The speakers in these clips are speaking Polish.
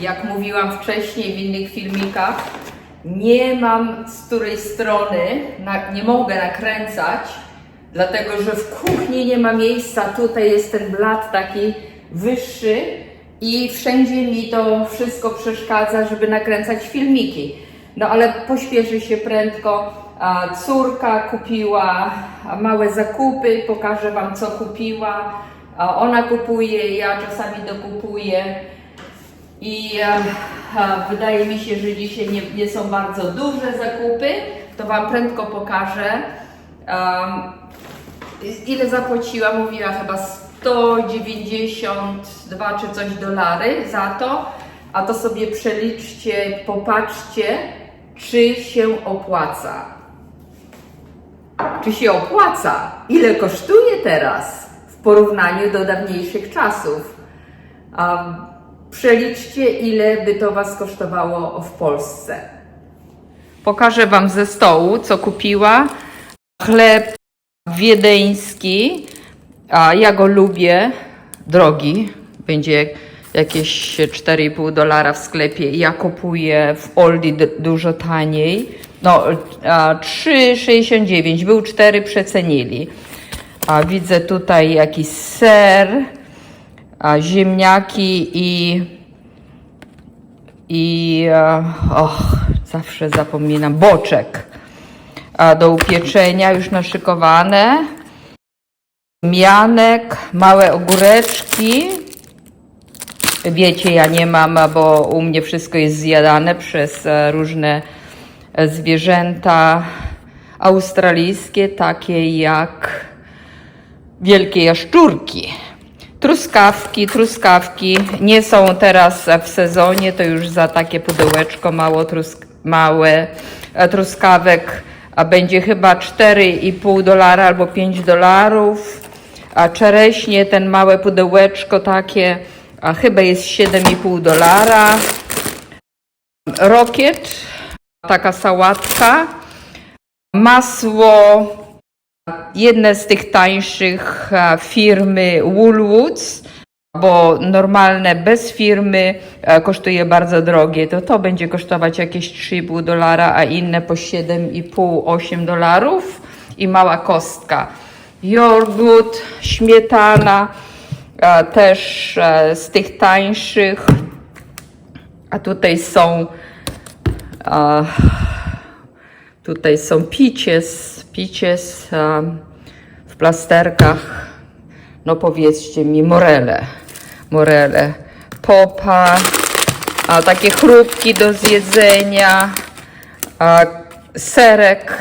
jak mówiłam wcześniej w innych filmikach, nie mam z której strony, nie mogę nakręcać, dlatego że w kuchni nie ma miejsca. Tutaj jest ten blat taki wyższy i wszędzie mi to wszystko przeszkadza, żeby nakręcać filmiki. No ale pośpieszy się prędko. Córka kupiła małe zakupy, pokażę Wam co kupiła. Ona kupuje, ja czasami dokupuję. I e, wydaje mi się, że dzisiaj nie, nie są bardzo duże zakupy. To Wam prędko pokażę. Ile zapłaciła? Mówiła chyba 192 czy coś dolary za to. A to sobie przeliczcie, popatrzcie, czy się opłaca. Czy się opłaca? Ile kosztuje teraz w porównaniu do dawniejszych czasów? Um, przeliczcie, ile by to Was kosztowało w Polsce. Pokażę Wam ze stołu, co kupiła. Chleb wiedeński, a ja go lubię, drogi, będzie jakieś 4,5 dolara w sklepie. Ja kupuję w Aldi dużo taniej. No, a, 3,69, był 4, przecenili. A widzę tutaj jakiś ser, ziemniaki i i e, och, zawsze zapominam, boczek do upieczenia już naszykowane, mianek, małe ogóreczki. Wiecie, ja nie mam, bo u mnie wszystko jest zjadane przez e, różne e, zwierzęta australijskie, takie jak wielkie jaszczurki. Truskawki, truskawki nie są teraz w sezonie, to już za takie pudełeczko mało trusk małe e, truskawek a będzie chyba 4,5 dolara albo 5 dolarów. A czereśnie, ten małe pudełeczko takie, a chyba jest 7,5 dolara. Rokiet, taka sałatka. Masło, jedne z tych tańszych e, firmy Woolworths, bo normalne bez firmy e, kosztuje bardzo drogie. To to będzie kosztować jakieś 3,5 dolara, a inne po 7,5-8 dolarów i mała kostka. Jogurt, śmietana, e, też z tych tańszych. A tutaj są Tutaj są picie, z- picie z, em, w plasterkach. No powiedzcie mi, morele. Morele. Popa, a takie chrupki do zjedzenia, a serek.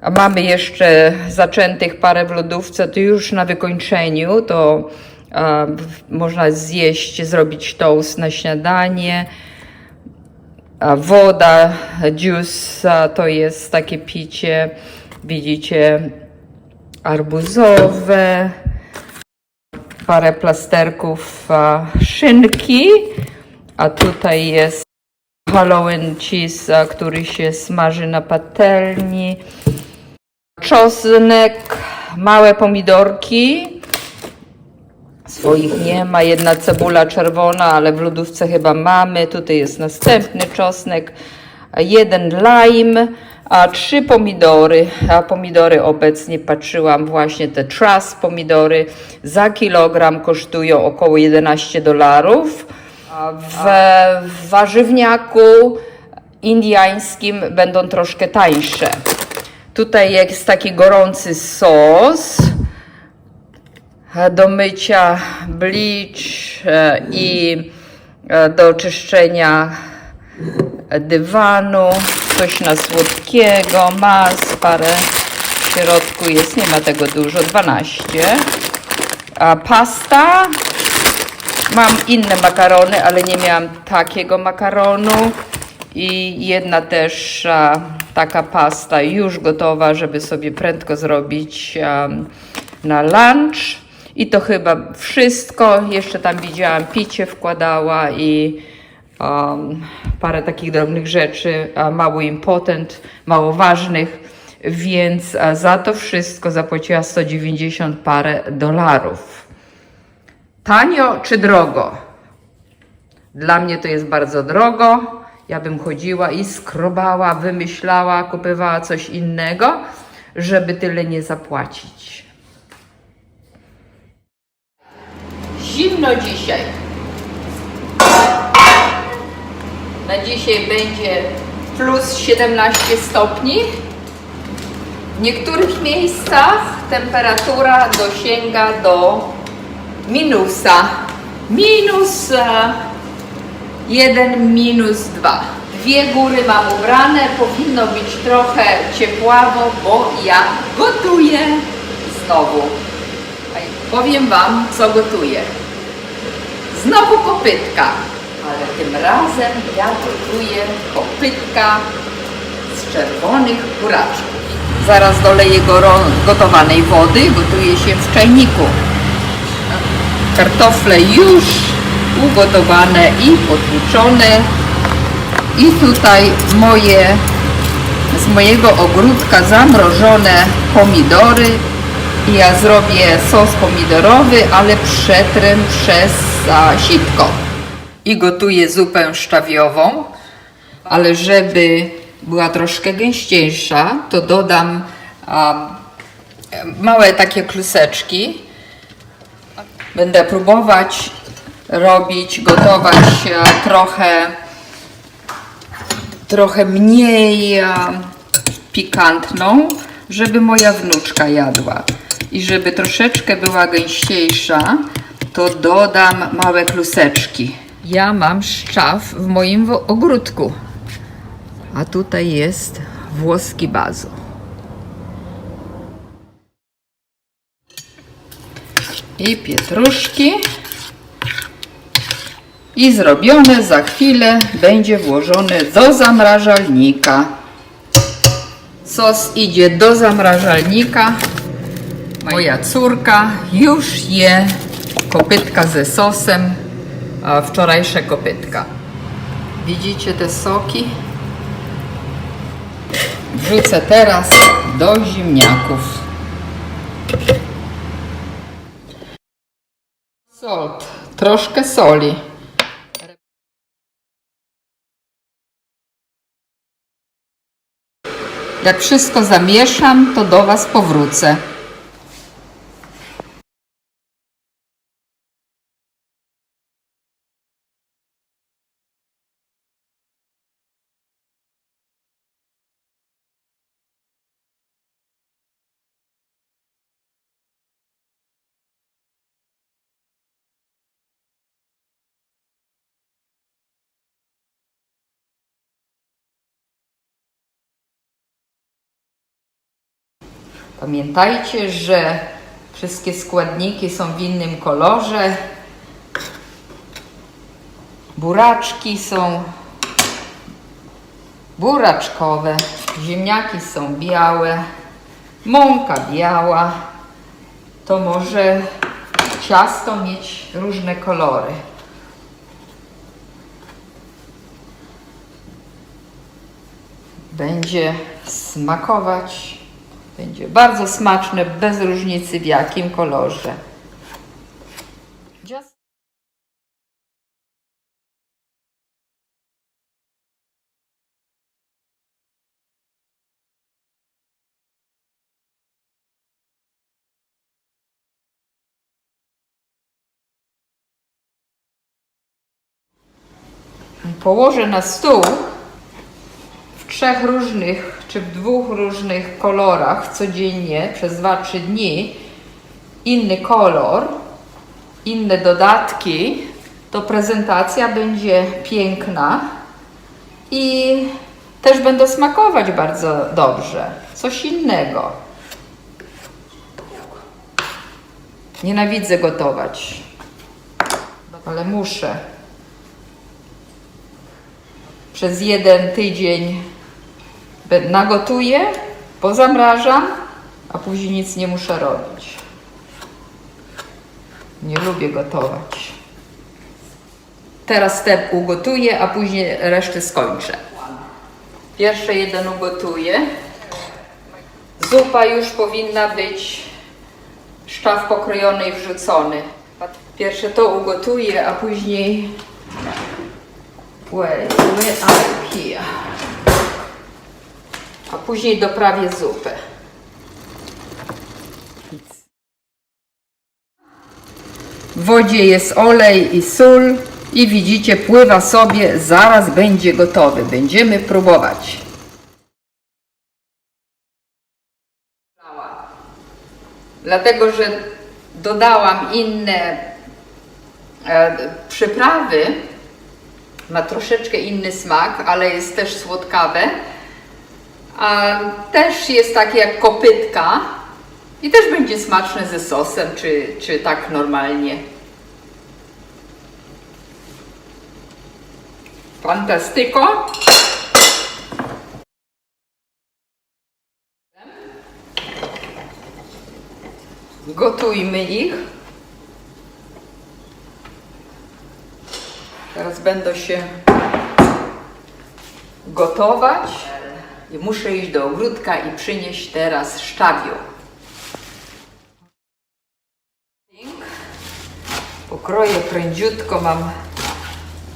A mamy jeszcze zaczętych parę w lodówce, to już na wykończeniu, to a, można zjeść, zrobić toast na śniadanie. Woda, juice to jest takie picie, widzicie, arbuzowe, parę plasterków szynki, a tutaj jest Halloween cheese, który się smaży na patelni, czosnek, małe pomidorki, Swoich nie ma. Jedna cebula czerwona, ale w lodówce chyba mamy. Tutaj jest następny czosnek. Jeden lime, a trzy pomidory. A pomidory obecnie patrzyłam właśnie te trust pomidory za kilogram kosztują około 11 dolarów. W, warzywniaku indiańskim będą troszkę tańsze. Tutaj jest taki gorący sos do mycia bleach e, i e, do czyszczenia dywanu, coś na słodkiego, mas, parę w środku jest, nie ma tego dużo, 12. A pasta, mam inne makarony, ale nie miałam takiego makaronu i jedna też a, taka pasta już gotowa, żeby sobie prędko zrobić am, na lunch. I to chyba wszystko. Jeszcze tam widziałam picie wkładała i um, parę takich drobnych rzeczy, mało impotent, mało ważnych, więc za to wszystko zapłaciła 190 parę dolarów. Tanio czy drogo? Dla mnie to jest bardzo drogo. Ja bym chodziła i skrobała, wymyślała, kupowała coś innego, żeby tyle nie zapłacić. Zimno dzisiaj. Na dzisiaj będzie plus 17 stopni. W niektórych miejscach temperatura dosięga do minusa. Minus 1, minus 2. Dwie góry mam ubrane, powinno być trochę ciepławo, bo ja gotuję znowu. Powiem Wam, co gotuję. Znowu kopytka, ale tym razem ja gotuję kopytka z czerwonych buraczków. Zaraz doleję gotowanej wody, gotuje się w czajniku. Kartofle już ugotowane i potłuczone. I tutaj moje z mojego ogródka zamrożone pomidory. Ja zrobię sos pomidorowy, ale przetrę przez a, sitko. I gotuję zupę szczawiową, ale żeby była troszkę gęściejsza, to dodam a, małe takie kluseczki. Będę próbować robić, gotować e, trochę trochę mniej e, pikantną, żeby moja wnuczka jadła. I żeby troszeczkę była gęściejsza, to dodam małe kluseczki. Ja mam szczaw w moim ogródku, a tutaj jest włoski bazo. I pietruszki. I zrobione za chwilę będzie włożone do zamrażalnika. Sos idzie do zamrażalnika. Moja córka już je kopytka ze sosem, wczorajsze kopytka. Widzicie te soki? Wrzucę teraz do ziemniaków. Salt, troszkę soli. Jak wszystko zamieszam, to do Was powrócę. Pamiętajcie, że wszystkie składniki są w innym kolorze. Buraczki są buraczkowe, ziemniaki są białe, mąka biała. To może ciasto mieć różne kolory. Będzie smakować. Będzie bardzo smaczne, bez różnicy w jakim kolorze. Położę na stół trzech różnych czy w dwóch różnych kolorach codziennie przez 2-3 dni inny kolor, inne dodatki, to prezentacja będzie piękna i też będą smakować bardzo dobrze. Coś innego. Nienawidzę gotować, ale muszę. Przez jeden tydzień nagotuję, pozamrażam, a później nic nie muszę robić. Nie lubię gotować. Teraz te ugotuję, a później resztę skończę. Pierwsze jeden ugotuję. Zupa już powinna być szczaw pokrojony i wrzucony. Pierwsze to ugotuję, a później Wait, here? A później doprawię zupę. W wodzie jest olej i sól i widzicie, pływa sobie, zaraz będzie gotowy. Będziemy próbować. Dlatego, że dodałam inne e, przyprawy, ma troszeczkę inny smak, ale jest też słodkawe. A też jest takie jak kopytka i też będzie smaczne ze sosem, czy, czy tak normalnie. Fantastyko! Gotujmy ich. Teraz będą się gotować. I muszę iść do ogródka i przynieść teraz szczawiu. Pokroję prędziutko, mam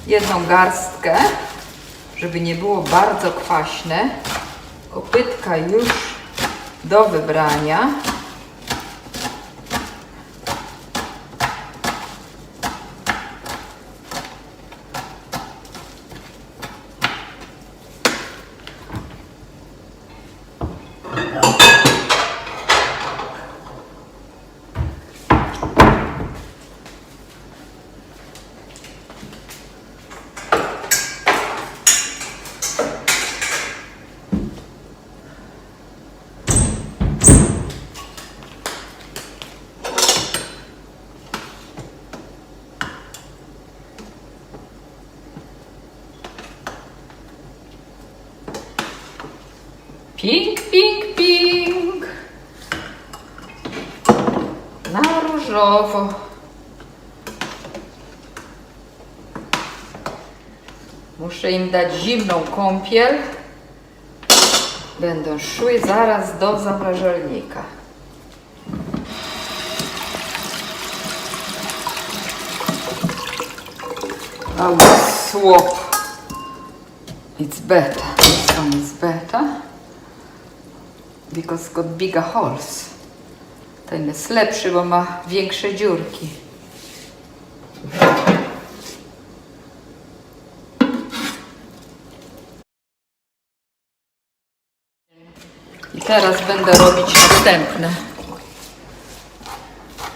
jedną garstkę, żeby nie było bardzo kwaśne. Kopytka już do wybrania. Muszę im dać zimną kąpiel. Będą szły zaraz do zamrażalnika. Will swap. It's better. This one is better because got bigger holes. Ten jest lepszy, bo ma większe dziurki. I teraz będę robić następne.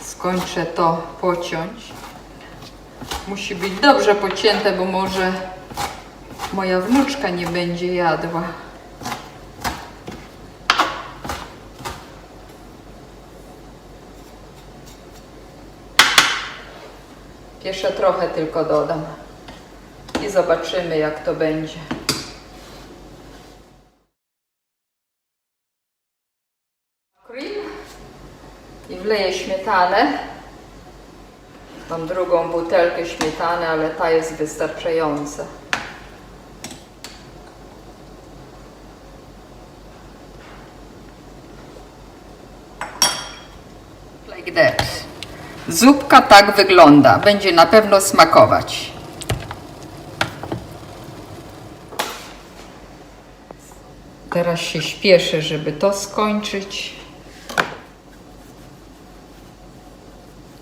Skończę to pociąć. Musi być dobrze pocięte, bo może moja wnuczka nie będzie jadła. Jeszcze trochę tylko dodam. I zobaczymy, jak to będzie. Cream. I wleję śmietanę. Mam drugą butelkę śmietany, ale ta jest wystarczająca. Zupka tak wygląda. Będzie na pewno smakować. Teraz się śpieszę, żeby to skończyć.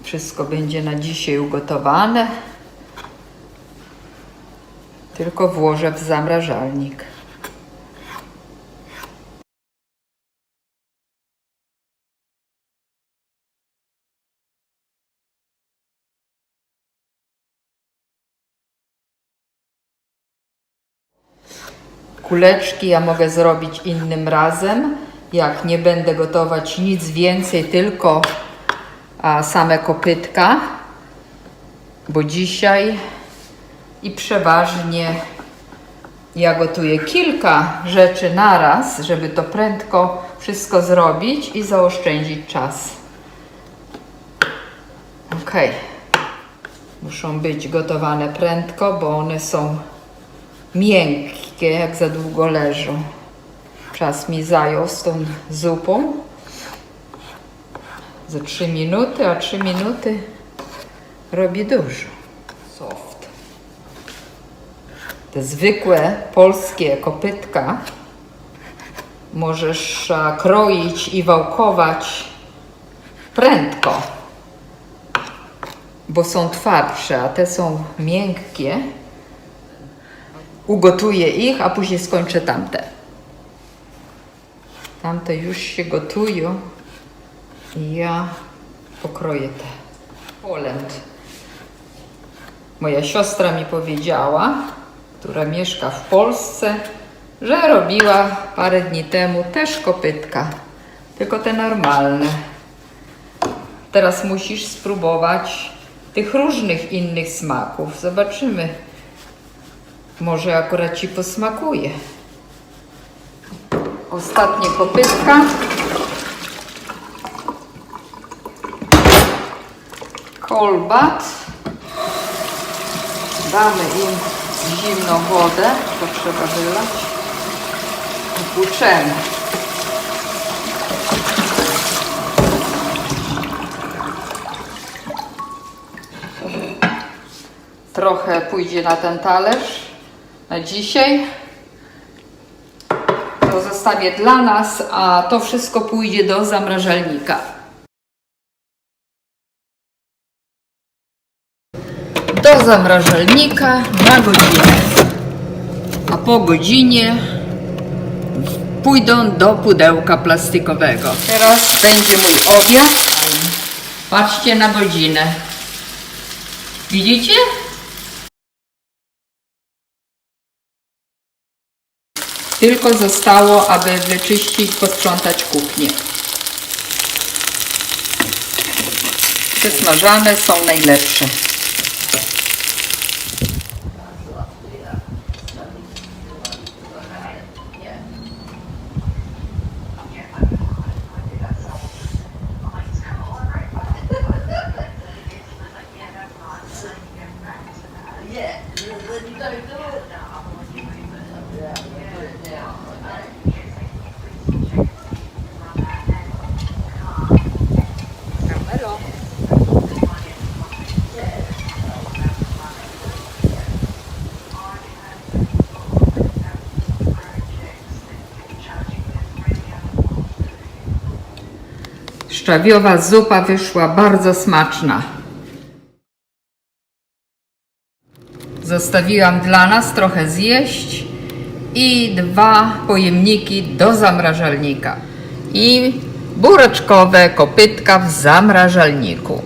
Wszystko będzie na dzisiaj ugotowane. Tylko włożę w zamrażalnik. Kuleczki ja mogę zrobić innym razem, jak nie będę gotować nic więcej, tylko same kopytka, bo dzisiaj i przeważnie ja gotuję kilka rzeczy naraz, żeby to prędko wszystko zrobić i zaoszczędzić czas. Ok. Muszą być gotowane prędko, bo one są miękkie, jak za długo leżą. Czas mi zajął z tą zupą. Za 3 minuty, a 3 minuty robi dużo. Soft. te zwykłe polskie kopytka możesz kroić i wałkować prędko, bo są twardsze, a te są miękkie. Ugotuję ich, a później skończę tamte. Tamte już się gotują i ja pokroję te. Poland. Moja siostra mi powiedziała, która mieszka w Polsce, że robiła parę dni temu też kopytka, tylko te normalne. Teraz musisz spróbować tych różnych innych smaków. Zobaczymy. Może akurat ci posmakuje. Ostatnie kopytka. Kolbat. Damy im zimną wodę, to trzeba wylać. Upłuczemy. Trochę pójdzie na ten talerz na dzisiaj. To zostawię dla nas, a to wszystko pójdzie do zamrażalnika. do zamrażalnika na godzinę. A po godzinie pójdą do pudełka plastikowego. Teraz będzie mój obiad. Patrzcie na godzinę. Widzicie? Tylko zostało, aby wyczyścić, posprzątać kuchnię. Przesmażane są najlepsze. Szczawiowa zupa wyszła bardzo smaczna. Zostawiłam dla nas trochę zjeść i dwa pojemniki do zamrażalnika. I bureczkowe kopytka w zamrażalniku.